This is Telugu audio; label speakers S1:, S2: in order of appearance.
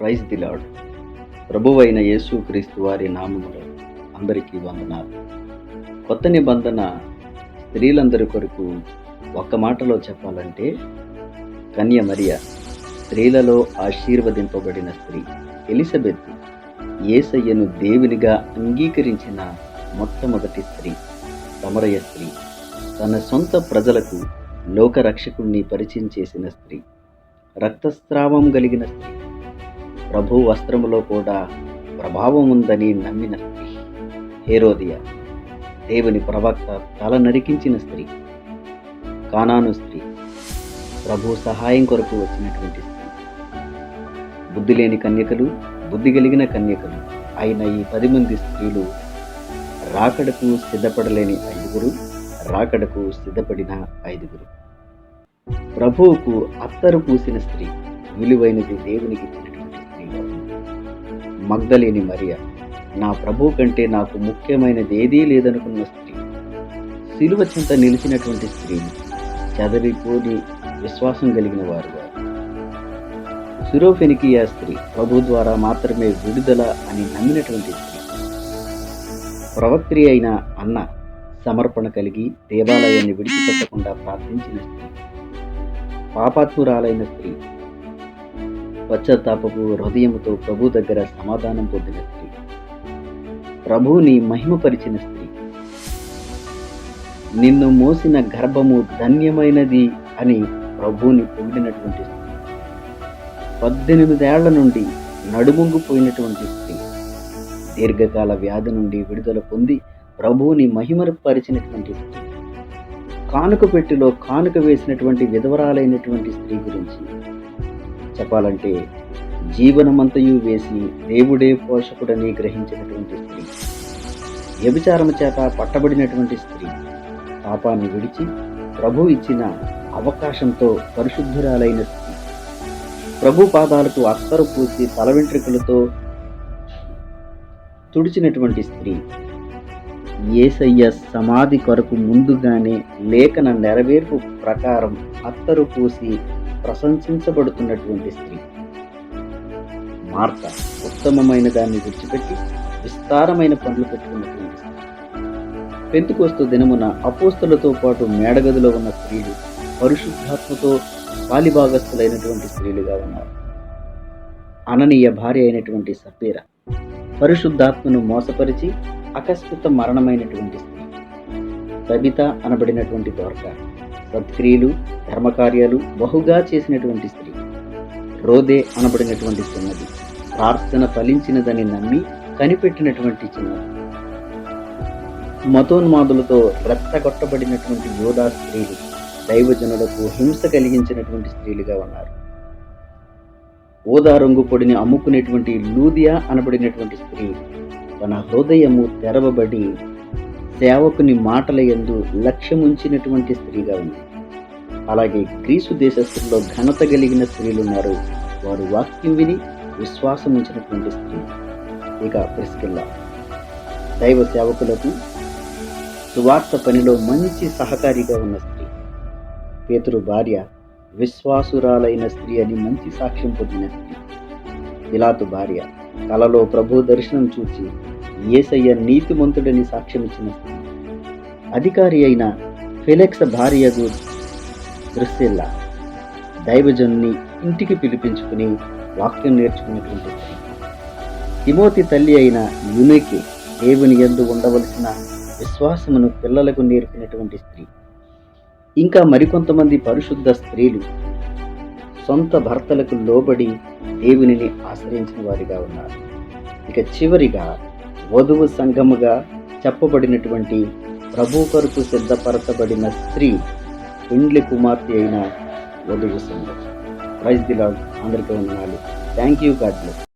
S1: ప్రైజ్ దిలాడ్ ప్రభువైన యేసు క్రీస్తు వారి నామములో అందరికీ వందనాలు. కొత్త నిబంధన స్త్రీలందరి కొరకు ఒక్క మాటలో చెప్పాలంటే కన్య మరియ స్త్రీలలో ఆశీర్వదింపబడిన స్త్రీ ఎలిజబెత్ ఏసయ్యను దేవునిగా అంగీకరించిన మొట్టమొదటి స్త్రీ సమరయ స్త్రీ తన సొంత ప్రజలకు లోకరక్షకుణ్ణి పరిచయం చేసిన స్త్రీ రక్తస్రావం కలిగిన స్త్రీ. ప్రభు వస్త్రములో కూడా ప్రభావం ఉందని నమ్మిన స్త్రీ హేరోదియ దేవుని ప్రవక్త తల నరికించిన స్త్రీ కానాను స్త్రీ ప్రభు సహాయం కొరకు వచ్చినటువంటి స్త్రీ. బుద్ధి లేని కన్యకలు బుద్ధి కలిగిన కన్యకలు అయిన ఈ పది మంది స్త్రీలు రాకడకు సిద్ధపడలేని ఐదుగురు రాకడకు సిద్ధపడిన ఐదుగురు. ప్రభువుకు అత్తరు పూసిన స్త్రీ విలువైనది దేవునికి ఇచ్చినటువంటి మగ్ధలేని మరియ నా ప్రభు కంటే నాకు ముఖ్యమైనది ఏదీ లేదనుకున్న స్త్రీ. సిలువ చింత నిలిచినటువంటి స్త్రీలు చదరిపోని విశ్వాసం కలిగిన వారు వారు. స్త్రీ ప్రభు ద్వారా మాత్రమే విడుదల అని నమ్మినటువంటి స్త్రీ. ప్రవక్త్రి అయిన అన్న సమర్పణ కలిగి దేవాలయాన్ని విడిచిపెట్టకుండా ప్రార్థించిన స్త్రీ. పాపాత్మురాలైన స్త్రీ పశ్చాత్తాపపు హృదయముతో ప్రభు దగ్గర సమాధానం పొందిన స్త్రీ. ప్రభువుని మహిమపరిచిన స్త్రీ. నిన్ను మోసిన గర్భము ధన్యమైనది అని ప్రభువుని పొగిడినటువంటి స్త్రీ. పద్దెనిమిదేళ్ళ నుండి నడుముంగిపోయినటువంటి స్త్రీ. దీర్ఘకాల వ్యాధి నుండి విడుదల పొంది ప్రభువుని మహిమపరిచినటువంటి స్త్రీ. కానుక పెట్టిలో కానుక వేసినటువంటి విధవరాలైనటువంటి స్త్రీ గురించి చెప్పాలంటే జీవనమంతయు వేసి దేవుడే పోషకుడని గ్రహించినటువంటి స్త్రీ. వ్యభిచారము చేత పట్టబడినటువంటి స్త్రీ. పాపాన్ని విడిచి ప్రభు ఇచ్చిన అవకాశంతో పరిశుద్ధురాలైన స్త్రీ. ప్రభు పాదాలకు అత్తరు పూసి తల వెంట్రుకలతో తుడిచినటువంటి స్త్రీ. ఏసయ్య సమాధి కొరకు ముందుగానే లేఖన నెరవేర్పు ప్రకారం అత్తరు పూసి ప్రశంసించబడుతున్నటువంటి స్త్రీ. మార్త ఉత్తమమైన దాన్ని విడిచిపెట్టి విస్తారమైన పనులు పెట్టుకున్నటువంటి స్త్రీ. పెంతుకొస్తు దినమున అపోస్తులతో పాటు మేడగదిలో ఉన్న స్త్రీలు పరిశుద్ధాత్మతో పాలిభాగస్థులైనటువంటి స్త్రీలుగా ఉన్నారు. అననీయ భార్య అయినటువంటి సపీర పరిశుద్ధాత్మను మోసపరిచి అకస్మిత మరణమైనటువంటి స్త్రీ. సబిత అనబడినటువంటి దోర్క. సత్క్రియలు ధర్మకార్యాలు బహుగా చేసినటువంటి స్త్రీ. రోదే అనబడినటువంటి చిన్నది. ప్రార్థన ఫలించినదని నమ్మి కనిపెట్టినటువంటి చిన్నది. మతోన్మాదులతో రెచ్చగొట్టబడినటువంటి యోధా స్త్రీలు దైవజనులకు హింస కలిగించినటువంటి స్త్రీలుగా ఉన్నారు. ఓదా రంగు పొడిని అమ్ముకునేటువంటి లూదియా అనబడినటువంటి స్త్రీ తన హృదయము తెరవబడి సేవకుని మాటల యందు లక్ష్యముంచినటువంటి స్త్రీగా ఉంది. అలాగే గ్రీసు దేశస్థుల్లో ఘనత కలిగిన స్త్రీలు ఉన్నారు వారు వాక్యం విని విశ్వాసం ఉంచినటువంటి స్త్రీ. ఇక ప్రిస్కిల్లా. దైవ సేవకులకు సువార్త పనిలో మంచి సహకారిగా ఉన్న స్త్రీ. పేతురు భార్య విశ్వాసురాలైన స్త్రీ అని మంచి సాక్ష్యం పొందిన స్త్రీ. ఇలాతు భార్య కలలో ప్రభు దర్శనం చూచి ఏసయ్య నీతిమంతుడని సాక్ష్యమిచ్చిన అధికారి అయిన ఫెలెక్స్ భార్యకు దృశ్యల్లా దైవజనుని ఇంటికి పిలిపించుకుని వాక్యం నేర్చుకున్నటువంటి తిమోతి తల్లి అయిన యునికి దేవుని ఎందు ఉండవలసిన విశ్వాసమును పిల్లలకు నేర్పినటువంటి స్త్రీ. ఇంకా మరికొంతమంది పరిశుద్ధ స్త్రీలు సొంత భర్తలకు లోబడి దేవునిని ఆశ్రయించిన వారిగా ఉన్నారు. ఇక చివరిగా వధువు సంఘముగా చెప్పబడినటువంటి ప్రభు కొరకు సిద్ధపరచబడిన స్త్రీ పెండ్లి కుమార్తె అయిన వధువు సంఘం. Praise the Lord. అందరికీ వందనాలు. Thank you God bless